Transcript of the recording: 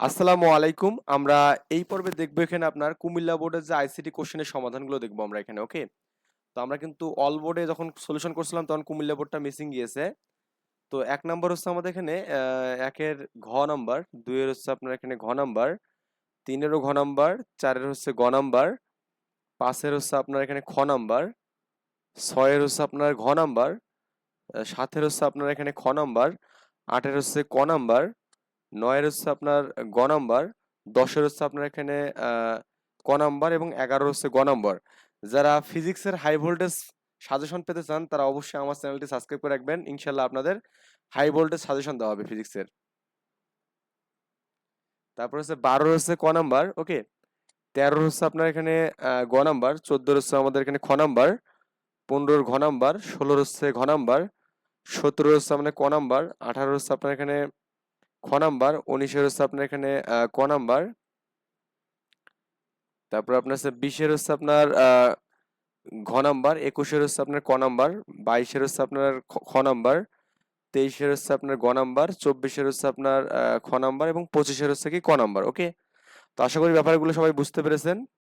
আসসালামু আলাইকুম। আমরা এই পর্বে দেখব এখানে আপনার কুমিল্লা বোর্ডের যে আইসিটি কোশ্চেনের সমাধানগুলো দেখব আমরা এখানে ওকে তো আমরা কিন্তু অল বোর্ডে যখন সলিউশন করছিলাম তখন কুমিল্লা বোর্ডটা মিসিং গিয়েছে। তো এক নম্বর হচ্ছে আমাদের এখানে একের ঘ নাম্বার দুইয়ের হচ্ছে আপনার এখানে ঘ নাম্বার তিনেরও ঘ নাম্বার চারের হচ্ছে গ নাম্বার পাঁচের হচ্ছে আপনার এখানে খ নাম্বার ছয়ের হচ্ছে আপনার ঘ নাম্বার সাতের হচ্ছে আপনার এখানে খ নাম্বার আটের হচ্ছে ক নাম্বার নয়ের হচ্ছে আপনার গ নাম্বার, দশের হচ্ছে আপনার এখানে ক নাম্বার এবং এগারো হচ্ছে গ নাম্বার। যারা ফিজিক্সের হাই ভোল্টেজ সাজেশন পেতে চান, তারা অবশ্যই আমার চ্যানেলটি সাবস্ক্রাইব করে রাখবেন। ইনশাল্লাহ আপনাদের হাই ভোল্টেজ সাজেশন দেওয়া হবে ফিজিক্সের। তারপর হচ্ছে বারো হচ্ছে ক নাম্বার, ওকে? তেরো হচ্ছে আপনার এখানে গ নাম্বার, চোদ্দোর হচ্ছে আমাদের এখানে খ নাম্বার, পনেরোর ঘ নাম্বার, ষোলোর হচ্ছে ঘ নাম্বার সতেরো হচ্ছে আপনার ক নাম্বার আঠারো হচ্ছে আপনার এখানে খ নাম্বার উনিশের হচ্ছে আপনার এখানে ক নাম্বার। তারপর আপনার হচ্ছে বিশের হচ্ছে আপনার ঘ নাম্বার একুশের হচ্ছে আপনার ক নাম্বার বাইশের হচ্ছে আপনার খ- নাম্বার তেইশের হচ্ছে আপনার গ নাম্বার চব্বিশের হচ্ছে আপনার খ নাম্বার এবং পঁচিশের হচ্ছে কি ক নাম্বার ওকে তো আশা করি ব্যাপারগুলো সবাই বুঝতে পেরেছেন।